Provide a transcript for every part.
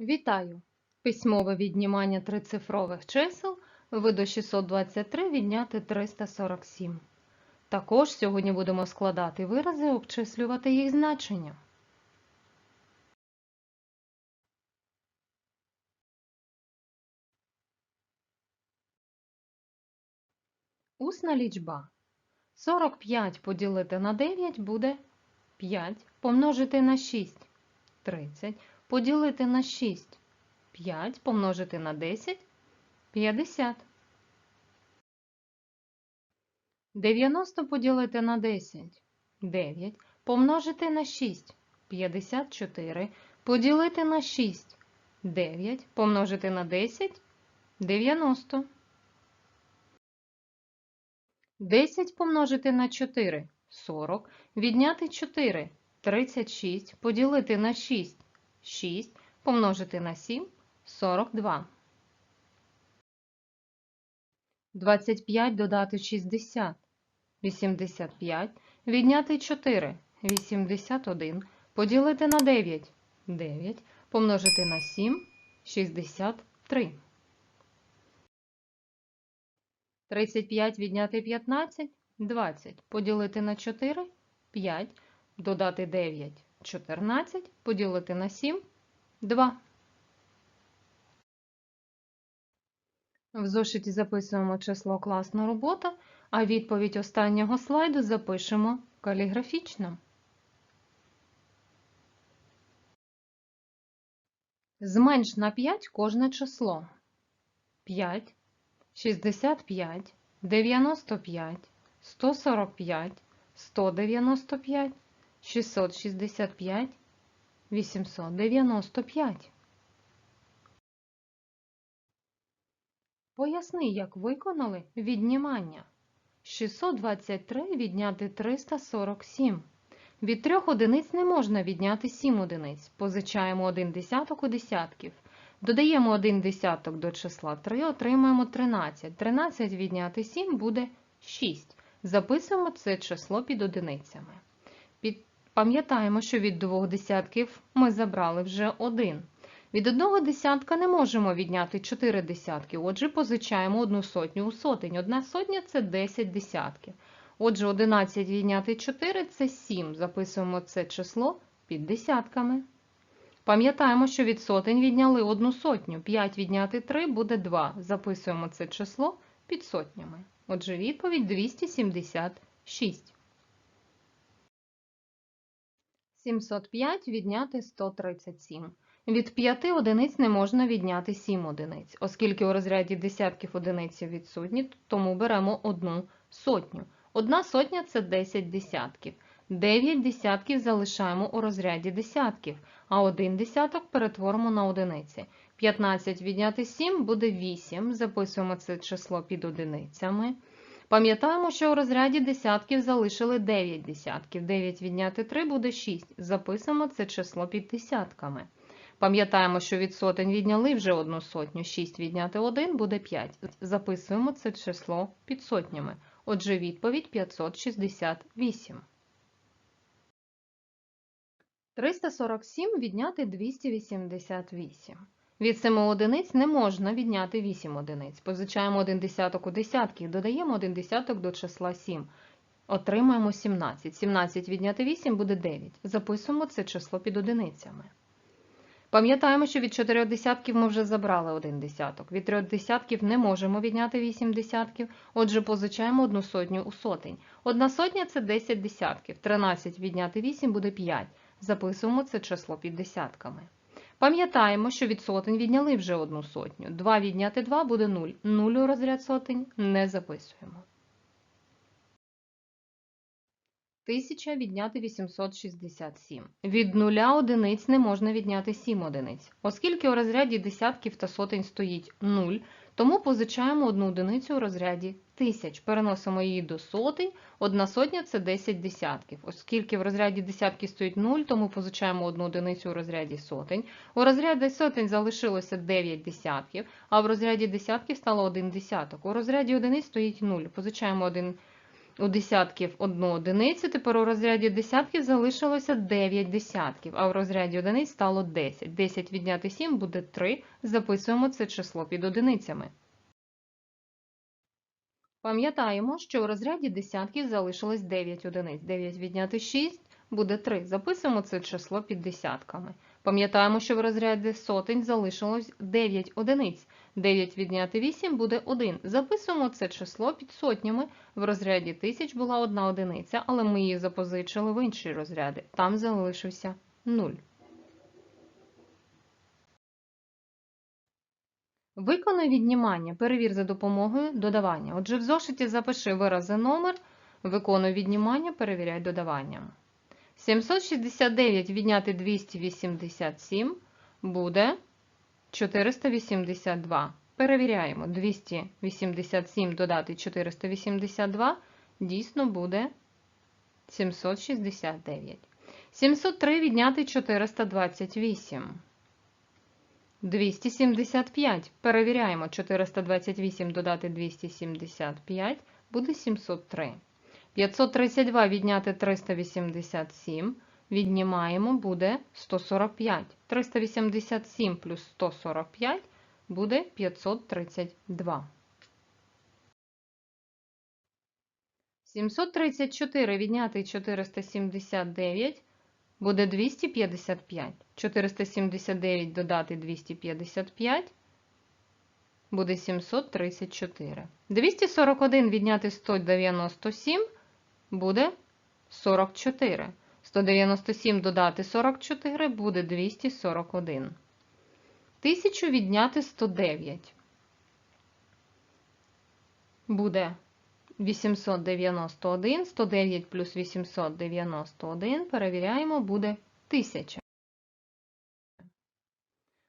Вітаю! Письмове віднімання трицифрових чисел виду 623 відняти 347. Також сьогодні будемо складати вирази обчислювати їх значення. Усна лічба. 45 поділити на 9 буде 5 помножити на 6 – 30 поділити на 6 – 5 помножити на 10 – 50. 90 поділити на 10 – 9 помножити на 6 – 54 поділити на 6 – 9 помножити на 10 – 90. 10 помножити на 4 – 40, відняти 4 – 36, поділити на 6 – 6, помножити на 7 – 42. 25 додати 60 – 85, відняти 4 – 81, поділити на 9 – 9, помножити на 7 – 63. 35 відняти 15 – 20. Поділити на 4 – 5. Додати 9 – 14. Поділити на 7 – 2. В зошиті записуємо число класна робота, а відповідь останнього слайду запишемо каліграфічно. Зменш на 5 кожне число. 5 65, 95, 145, 195, 665, 895. Поясни, як виконали віднімання. 623 відняти 347. Від трьох одиниць не можна відняти 7 одиниць. Позичаємо один десяток у десятків. Додаємо 1 десяток до числа 3, отримаємо 13. 13 відняти 7 буде 6. Записуємо це число під одиницями. Під... Пам'ятаємо, що від двох десятків ми забрали вже 1. Від одного десятка не можемо відняти 4 десятки, отже, позичаємо одну сотню у сотень. Одна сотня це 10 десятків. Отже, 11 відняти 4 це 7. Записуємо це число під десятками. Пам'ятаємо, що від сотень відняли одну сотню. 5 відняти 3 буде 2. Записуємо це число під сотнями. Отже, відповідь 276. 705 відняти 137. Від 5 одиниць не можна відняти 7 одиниць. Оскільки у розряді десятків одиниці відсутні, тому беремо одну сотню. Одна сотня це 10 десятків. 9 десятків залишаємо у розряді десятків, а 1 десяток перетворимо на одиниці. 15 відняти 7 буде 8. Записуємо це число під одиницями. Пам'ятаємо, що у розряді десятків залишили 9 десятків. 9 відняти 3 буде 6. Записуємо це число під десятками. Пам'ятаємо, що від сотень відняли вже одну сотню. 6 відняти 1 буде 5. Записуємо це число під сотнями. Отже, відповідь 568. 347 відняти 288. Від 7 одиниць не можна відняти 8 одиниць. Позичаємо 1 десяток у десятки, додаємо 1 десяток до числа 7. Отримаємо 17. 17 відняти 8 буде 9. Записуємо це число під одиницями. Пам'ятаємо, що від 4 десятків ми вже забрали 1 десяток. Від 3 десятків не можемо відняти 8 десятків, отже, позичаємо 1 сотню у сотень. Одна сотня це 10 десятків. 13 відняти 8 буде 5. Записуємо це число під десятками. Пам'ятаємо, що від сотень відняли вже одну сотню. 2 відняти 2 буде 0. 0 у розряд сотень не записуємо. 1000 відняти 867. Від нуля одиниць не можна відняти 7 одиниць. Оскільки у розряді десятків та сотень стоїть 0, тому позичаємо одну одиницю у розряді тисяч. Переносимо її до сотень. Одна сотня це 10 десятків. Оскільки в розряді десятки стоїть 0, тому позичаємо одну одиницю у розряді сотень. У розряді сотень залишилося 9 десятків, а в розряді десятків стало 1 десяток. У розряді одиниць стоїть 0. Позичаємо один у десятків одну одиницю, тепер у розряді десятків залишилося 9 десятків, а в розряді одиниць стало 10. 10 відняти 7 буде 3. Записуємо це число під одиницями. Пам'ятаємо, що у розряді десятків залишилось 9 одиниць. 9 відняти 6 буде 3. Записуємо це число під десятками. Пам'ятаємо, що в розряді сотень залишилось 9 одиниць. 9 відняти 8 буде 1. Записуємо це число під сотнями. В розряді тисяч була одна одиниця, але ми її запозичили в інші розряди. Там залишився 0. Виконуй віднімання. Перевір за допомогою додавання. Отже, в зошиті запиши вирази номер, виконуй віднімання, перевіряй додавання. 769 відняти 287 буде 482. Перевіряємо. 287 додати 482 дійсно буде 769. 703 відняти 428. 275. Перевіряємо. 428 додати 275 буде 703. 532 відняти 387. Віднімаємо буде 145. 387 плюс 145 буде 532. 734 відняти 479 буде 255. 479 додати 255 буде 734. 241 відняти 197 буде 44. 197 додати 44 буде 241. 1000 відняти 109 буде 891. 109 плюс 891. Перевіряємо, буде 1000.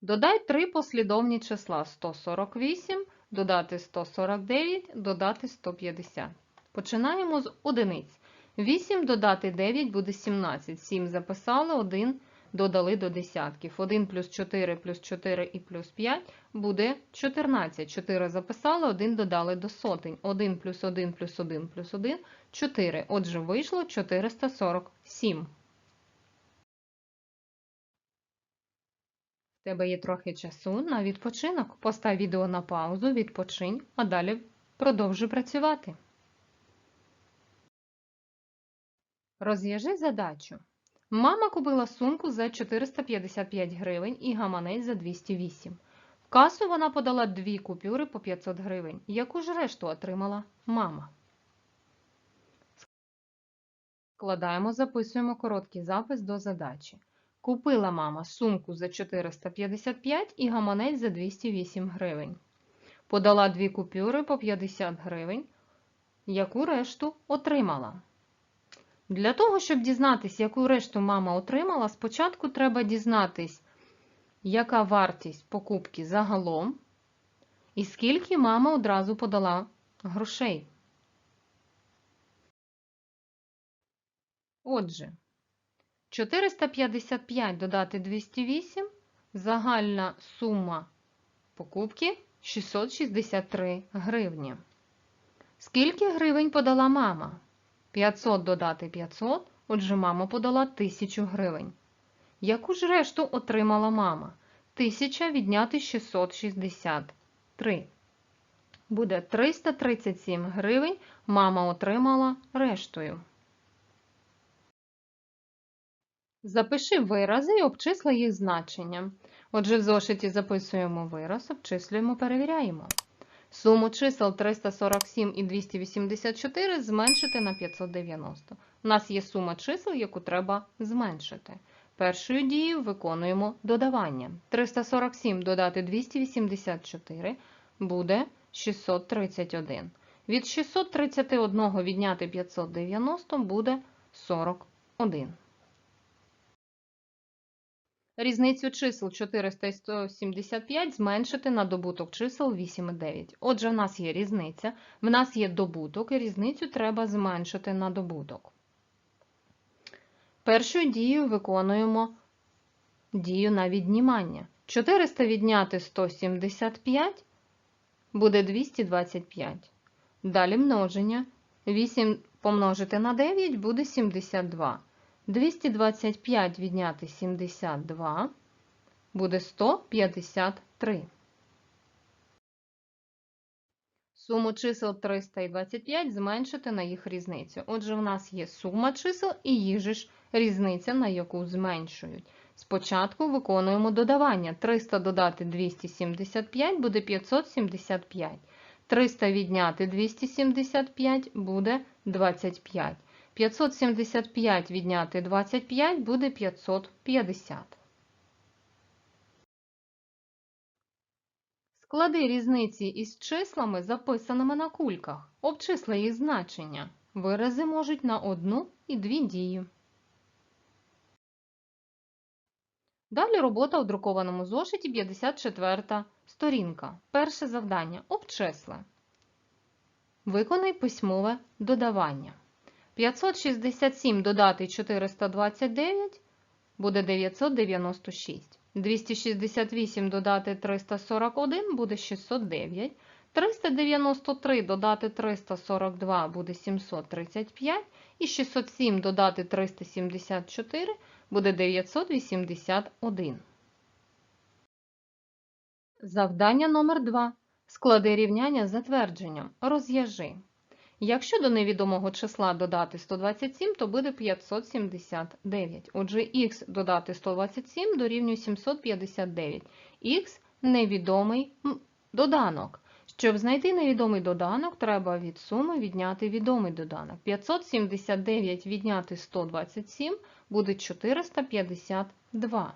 Додай три послідовні числа 148, додати 149, додати 150. Починаємо з одиниць. 8 додати 9 буде 17. 7 записали, 1 додали до десятків. 1 плюс 4 плюс 4 і плюс 5 буде 14. 4 записали, 1 додали до сотень. 1 плюс 1 плюс 1 плюс 1 – 4. Отже, вийшло 447. В тебе є трохи часу на відпочинок. Постав відео на паузу, відпочинь, а далі продовжуй працювати. Розв'яжи задачу. Мама купила сумку за 455 гривень і гаманець за 208. В касу вона подала дві купюри по 500 гривень. Яку ж решту отримала мама? Складаємо, записуємо короткий запис до задачі. Купила мама сумку за 455 і гаманець за 208 гривень. Подала дві купюри по 50 гривень. Яку решту отримала? Для того, щоб дізнатися, яку решту мама отримала, спочатку треба дізнатись, яка вартість покупки загалом, і скільки мама одразу подала грошей. Отже, 455 додати 208, загальна сума покупки 663 гривні. Скільки гривень подала мама? 500 додати 500, отже, мама подала 1000 гривень. Яку ж решту отримала мама? 1000 відняти 663. Буде 337 гривень мама отримала рештою. Запиши вирази і обчисли їх значення. Отже, в зошиті записуємо вираз, обчислюємо, перевіряємо. Суму чисел 347 і 284 зменшити на 590. У нас є сума чисел, яку треба зменшити. Першою дією виконуємо додавання. 347 додати 284 буде 631. Від 631 відняти 590 буде 41. Різницю чисел 400 і 175 зменшити на добуток чисел 8 і 9. Отже, в нас є різниця, в нас є добуток, і різницю треба зменшити на добуток. Першою дією виконуємо дію на віднімання. 400 відняти 175 буде 225. Далі множення. 8 помножити на 9 буде 72. 225 відняти 72 буде 153. Суму чисел 300 і 25 зменшити на їх різницю. Отже, в нас є сума чисел і їх же ж різниця, на яку зменшують. Спочатку виконуємо додавання. 300 додати 275 буде 575. 300 відняти 275 буде 25. 575 відняти 25 буде 550. Склади різниці із числами, записаними на кульках. Обчисли їх значення. Вирази можуть на одну і дві дії. Далі робота у друкованому зошиті 54 сторінка. Перше завдання. Обчисли. Виконай письмове додавання. 567 додати 429 буде 996. 268 додати 341 буде 609. 393 додати 342 буде 735. І 607 додати 374 буде 981. Завдання номер 2. Склади рівняння за твердженням. Розв'яжи. Якщо до невідомого числа додати 127, то буде 579. Отже, х додати 127 дорівнює 759. Х – невідомий доданок. Щоб знайти невідомий доданок, треба від суми відняти відомий доданок. 579 відняти 127 буде 452.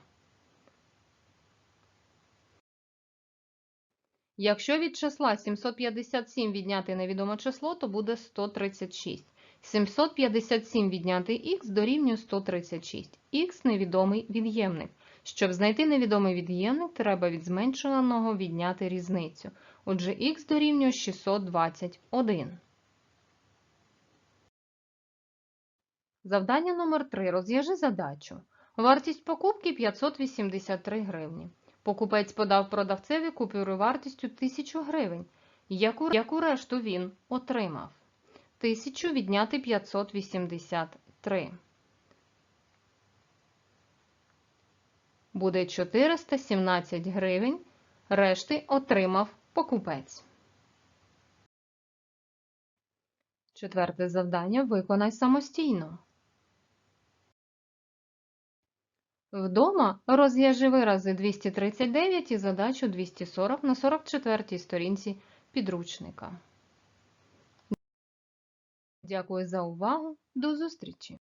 Якщо від числа 757 відняти невідоме число, то буде 136. 757 відняти х дорівнює 136. Х – невідомий від'ємник. Щоб знайти невідомий від'ємник, треба від зменшуваного відняти різницю. Отже, х дорівнює 621. Завдання номер 3. Розв'яжи задачу. Вартість покупки 583 гривні. Покупець подав продавцеві купюру вартістю 1000 гривень. Яку, яку решту він отримав? 1000 відняти 583. Буде 417 гривень. Решти отримав покупець. Четверте завдання виконай самостійно. Вдома розв'яжи вирази 239 і задачу 240 на 44 сторінці підручника. Дякую за увагу. До зустрічі!